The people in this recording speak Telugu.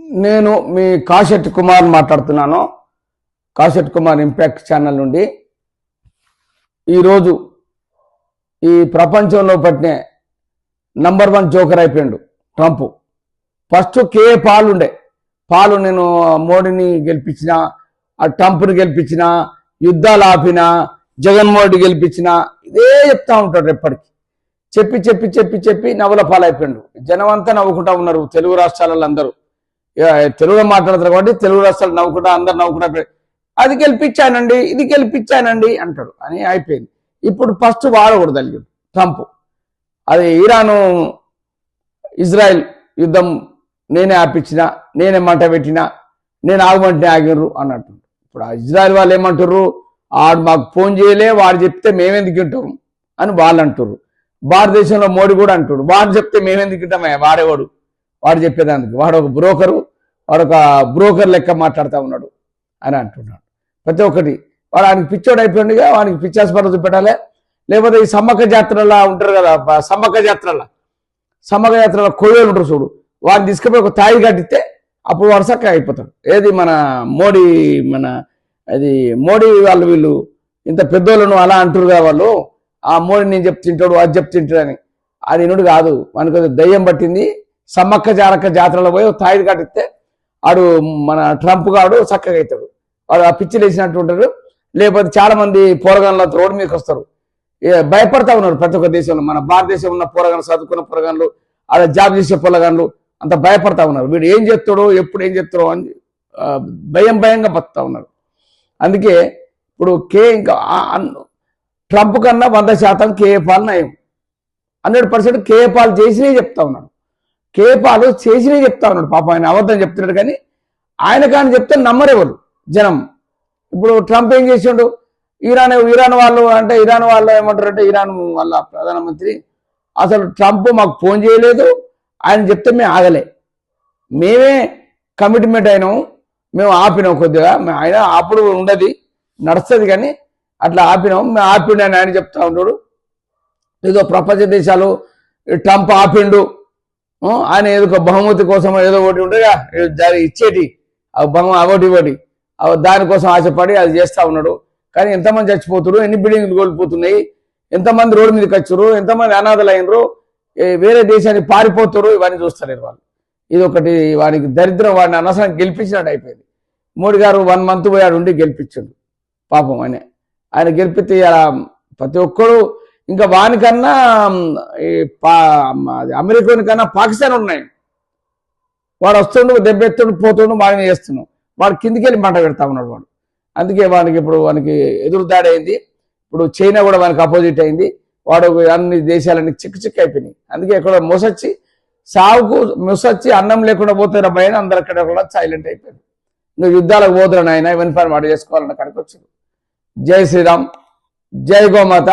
నేను మీ కాశెట్ కుమార్ మాట్లాడుతున్నాను. కాశెట్ కుమార్ ఇంపాక్ట్ ఛానల్ నుండి. ఈరోజు ఈ ప్రపంచంలో పట్టిన నంబర్ వన్ జోకర్ అయిపోయాడు ట్రంప్. ఫస్ట్ కే పాలుండే ఉండే. పాలు నేను మోడీని గెలిపించిన ఆ ట్రంప్ని గెలిపించిన యుద్ధాలు ఆపిన జగన్మోహన్ గెలిపించిన ఇదే చెప్తా ఉంటాడు ఎప్పటికీ. చెప్పి చెప్పి చెప్పి చెప్పి నవ్వుల పాలైపోయాడు. జనం అంతా నవ్వుకుంటా ఉన్నారు తెలుగు రాష్ట్రాలలో అందరూ. తెలుగులో మాట్లాడతారు కాబట్టి తెలుగు రాష్ట్రాలు నవ్వుకుంటా అందరు నవ్వుకుంటా అది గెలిపించానండి ఇది గెలిపించానండి అంటాడు. అని అయిపోయింది. ఇప్పుడు ఫస్ట్ వాడకూడదు అల్లుడు ట్రంప్. అది ఇరాను ఇజ్రాయెల్ యుద్ధం నేనే ఆపించిన నేనే మంట పెట్టిన నేను ఆగమంటే ఆగిర్రు అన్నట్టు. ఇప్పుడు ఆ ఇజ్రాయెల్ వాళ్ళు ఏమంటారు ఆడు మాకు ఫోన్ చేయలే వాడు చెప్తే మేమెందుకు వింటాం అని వాళ్ళు అంటారు భారతదేశంలో మోడీ కూడా అంటాడు. వాడు చెప్తే మేమెందుకు వింటామే వాడేవాడు? వాడు చెప్పేదానికి. వాడు ఒక బ్రోకరు. వాడు ఒక బ్రోకర్ లెక్క మాట్లాడుతూ ఉన్నాడు అని అంటున్నాడు. ప్రతి ఒక్కటి. వాడు ఆయనకి పిచ్చోడు అయిపోయిందిగా వానికి పిచ్చాస్పర్ధ చూపెట్టాలి. లేకపోతే ఈ సమ్మక్క జాతరలా ఉంటారు కదా సమ్మక్క జాతరలా. సమ్మక్క జాతరలో కొయ్యోలు ఉంటారు చూడు. వాడిని తీసుకుపోయి ఒక తాయి కట్టిస్తే అప్పుడు వాడు చక్కగా అయిపోతాడు. ఏది మన మోడీ మన అది మోడీ వాళ్ళు వీళ్ళు ఇంత పెద్దోళ్ళను అలా అంటారు కదా వాళ్ళు. ఆ మోడీ నేను చెప్తే తింటాడు అది చెప్తే తింటాడు అని. అది ఇనుడు కాదు. మనకు అది దయ్యం పట్టింది. సమ్మక్క జారక్క జాతరలో పోయి ఒక తాయి కట్టిస్తే ఆడు మన ట్రంప్ గాడు చక్కగా అవుతాడు. వాడు ఆ పిచ్చి లేచినట్టు ఉంటారు లేకపోతే చాలా మంది పోరగాన్ల రోడ్డు మీదకి వస్తారు. భయపడతా ఉన్నారు ప్రతి ఒక్క దేశంలో. మన భారతదేశంలో ఉన్న పోరగాన్లు చదువుకున్న పోరగాన్లు అలా జాబ్ చేసే పొలగాన్లు అంత భయపడతా ఉన్నారు. వీడు ఏం చేస్తాడో ఎప్పుడు ఏం చేస్తాడో అని భయం భయంగా బతుకుతా ఉన్నారు. అందుకే ఇప్పుడు కే ఇంకా ట్రంప్ కన్నా వంద శాతం కేఏ పాల్ నయం. హండ్రెడ్ పర్సెంట్ కేఏ పాల్ చేసినే చెప్తా ఉన్నాడు కేపాలు చేసినవి చెప్తా ఉన్నాడు పాప ఆయన అబద్ధం చెప్తున్నాడు కానీ ఆయన కానీ చెప్తే నమ్మరేవారు జనం. ఇప్పుడు ట్రంప్ ఏం చేసిండు? ఇరాన్ ఇరాన్ వాళ్ళు అంటే ఇరాన్ వాళ్ళు ఏమంటారు అంటే ఇరాన్ వాళ్ళ ప్రధానమంత్రి అసలు ట్రంప్ మాకు ఫోన్ చేయలేదు ఆయన చెప్తే మేము ఆగలే. మేమే కమిట్మెంట్ అయినాము మేము ఆపినాం కొద్దిగా. ఆయన అప్పుడు ఉండదు నడుస్తుంది కానీ అట్లా ఆపినాం మేము ఆపిండు అని ఆయన చెప్తా ఉన్నాడు. ఏదో ప్రపంచ దేశాలు ట్రంప్ ఆపిండు. ఆయన ఏదో ఒక బహుమతి కోసం ఏదో ఒకటి ఉండగా దాని ఇచ్చేటి. ఆ బహుమ అవటి ఒకటి ఆ దానికోసం ఆశపడి అది చేస్తా ఉన్నాడు. కానీ ఎంతమంది చచ్చిపోతున్నారు ఎన్ని బిల్డింగ్లు కోల్పోతున్నాయి? ఎంతమంది రోడ్డు మీదకి వచ్చారు ఎంతమంది అనాథలు అయినరు వేరే దేశానికి పారిపోతారు ఇవన్నీ చూస్తలేరు వాళ్ళు. ఇది ఒకటి వాడికి దరిద్రం. వాడిని అనవసరం గెలిపించినట్టు అయిపోయింది. మోడీ గారు వన్ మంత్ పోయాడు ఉండి గెలిపించాడు. పాపం ఆయన. ఆయన గెలిపితే ఇలా ప్రతి ఒక్కరు ఇంకా వానికన్నా ఈ పా అది అమెరికాని కన్నా పాకిస్తాన్ ఉన్నాయి. వాడు వస్తుండు దెబ్బెత్తుండు పోతుండు వాడిని చేస్తున్నాడు వాడు కిందికి వెళ్ళి మంట పెడతా ఉన్నాడు వాడు. అందుకే వానికి ఇప్పుడు వానికి ఎదురు దాడి అయింది. ఇప్పుడు చైనా కూడా వానికి అపోజిట్ అయింది. వాడు అన్ని దేశాలన్నీ చిక్కు చిక్కు అయిపోయినాయి. అందుకే ఇక్కడ మొసొచ్చి సావుకు మొసొచ్చి అన్నం లేకుండా పోతారు భయం అందరు అక్కడ కూడా సైలెంట్ అయిపోయింది నువ్వు యుద్ధాలకు పోతున్నా ఆయన ఇవన్నీ పని వాడు చేసుకోవాలన్న కనుక వచ్చింది జై శ్రీరామ్. జై గోమాత.